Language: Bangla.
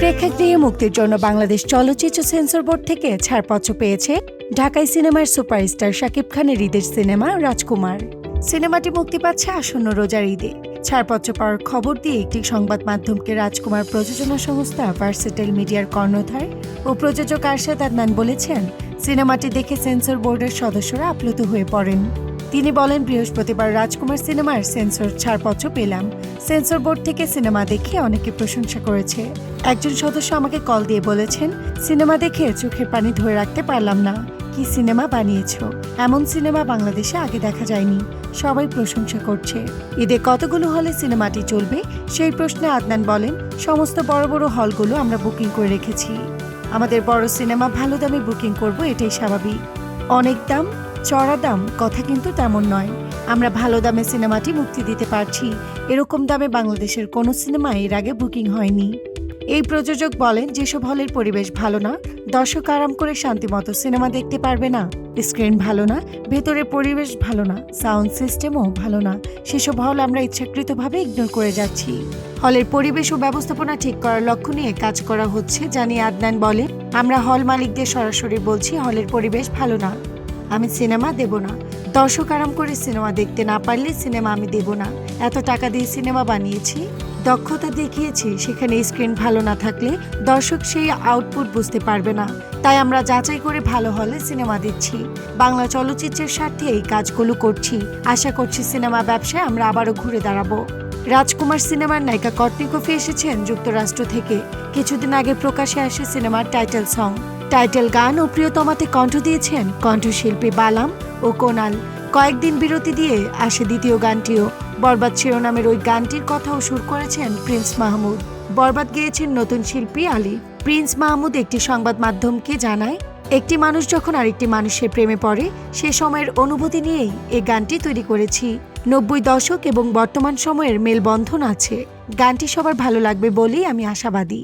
প্রেক্ষাগৃহে মুক্তির জন্য বাংলাদেশ চলচ্চিত্র সেন্সর বোর্ড থেকে ছাড়পত্র পেয়েছে ঢাকাই সিনেমার সুপারস্টার শাকিব খানের ঈদের সিনেমা রাজকুমার। সিনেমাটি মুক্তি পাচ্ছে আসন্ন রোজার ঈদে। ছাড়পত্র পাওয়ার খবর দিয়ে একটি সংবাদ মাধ্যমকে রাজকুমার প্রযোজনা সংস্থা ভার্সেটাইল মিডিয়ার কর্ণধার ও প্রযোজক আরশাদ আদনান বলেছেন, সিনেমাটি দেখে সেন্সর বোর্ডের সদস্যরা আপ্লুত হয়ে পড়েন। তিনি বলেন, বৃহস্পতিবার রাজকুমার সিনেমার সেন্সর ছাড়পত্র পেলাম। সেন্সর বোর্ড থেকে সিনেমা দেখে অনেকে প্রশংসা করেছে। একজন সদস্য আমাকে কল দিয়ে বলেছেন, সিনেমা দেখে চোখের পানি ধরে রাখতে পারলাম না। কি সিনেমা বানিয়েছ? এমন সিনেমা বাংলাদেশে আগে দেখা যায়নি। সবাই প্রশংসা করছে। ঈদে কতগুলো হলে সিনেমাটি চলবে? সেই প্রশ্নে আদনান বলেন, সমস্ত বড় বড় হলগুলো আমরা বুকিং করে রেখেছি। আমাদের বড় সিনেমা ভালো দামে বুকিং করব, এটাই স্বাভাবিক। অনেক দাম চড়া দাম কথা কিন্তু তেমন নয়। আমরা ভালো দামে সিনেমাটি মুক্তি দিতে পারছি। এরকম দামে বাংলাদেশের কোনো সিনেমা এর আগে বুকিং হয়নি। এই প্রযোজক বলেন, যেসব হলের পরিবেশ ভালো না, দর্শক আরাম করে শান্তিমতো সিনেমা দেখতে পারবে না। স্ক্রিন ভালো না, ভেতরের পরিবেশ ভালো না, সাউন্ড সিস্টেমও ভালো না। সেসব হল আমরা ইচ্ছাকৃতভাবে ইগনোর করে যাচ্ছি। হলের পরিবেশ ও ব্যবস্থাপনা ঠিক করার লক্ষ্য নিয়ে কাজ করা হচ্ছে জানিয়ে আদনান বলে আমরা হল মালিকদের সরাসরি বলছি, হলের পরিবেশ ভালো না। আমি সিনেমা দেব না। দর্শক আরাম করে সিনেমা দেখতে না পারলে সিনেমা আমি দেব না। এত টাকা দিয়ে সিনেমা বানিয়েছি? দক্ষতা দেখিয়েছি, সেখানে স্ক্রিন ভালো না থাকলে দর্শক সেই আউটপুট বুঝতে পারবে না। তাই আমরা যাচাই করে ভালো হলে সিনেমা দিচ্ছি বাংলা চলচ্চিত্রের স্বার্থে এই কাজগুলো করছি। আশা করছি সিনেমা ব্যবসায় আমরা আবারও ঘুরে দাঁড়াবো। রাজকুমার সিনেমার নায়িকা কফি এসেছেন যুক্তরাষ্ট্র থেকে। কিছুদিন আগে প্রকাশে আসে সিনেমার টাইটেল সং টাইটেল গান ও প্রিয়তমাতে কণ্ঠ দিয়েছেন কণ্ঠশিল্পী বালাম ও কোনাল। কয়েকদিন বিরতি দিয়ে আসে দ্বিতীয় গানটিও। বরবাদ শিরোনামের ওই গানটির কথাও সুর করেছেন প্রিন্স মাহমুদ। বরবাদ গেয়েছেন নতুন শিল্পী আলী। প্রিন্স মাহমুদ একটি সংবাদ মাধ্যমকে জানায়, একটি মানুষ যখন আরেকটি মানুষের প্রেমে পড়ে, সে সময়ের অনুভূতি নিয়েই এই গানটি তৈরি করেছি। নব্বই দশক এবং বর্তমান সময়ের মেলবন্ধন আছে। গানটি সবার ভালো লাগবে বলেই আমি আশাবাদী।